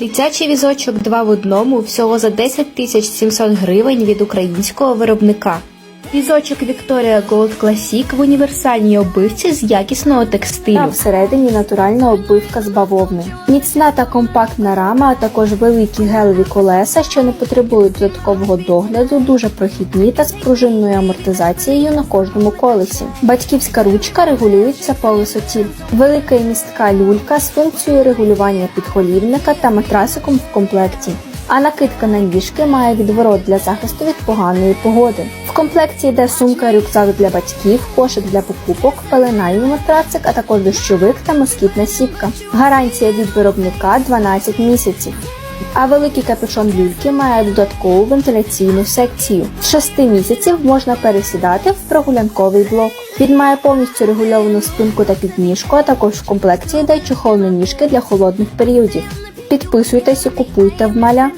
Дитячий візочок 2 в одному всього за 10 тисяч 700 гривень від українського виробника. Візочок Victoria Gold Classic в універсальній обивці з якісного текстилю. Там всередині натуральна обивка з бавовни. Міцна та компактна рама, а також великі гелеві колеса, що не потребують додаткового догляду, дуже прохідні та з пружинною амортизацією на кожному колесі. Батьківська ручка регулюється по висоті. Велика і містка люлька з функцією регулювання підголівника та матрасиком в комплекті. А накидка на ніжки має відворот для захисту від поганої погоди. В комплекті йде сумка рюкзак для батьків, кошик для покупок, пеленальний матрацик, а також дощовик та москітна сітка. Гарантія від виробника 12 місяців. А великий капюшон люльки має додаткову вентиляційну секцію. З 6 місяців можна пересідати в прогулянковий блок. Він має повністю регульовану спинку та підніжку, а також в комплекті йде чохол на ніжки для холодних періодів. Підписуйтесь і купуйте в маля.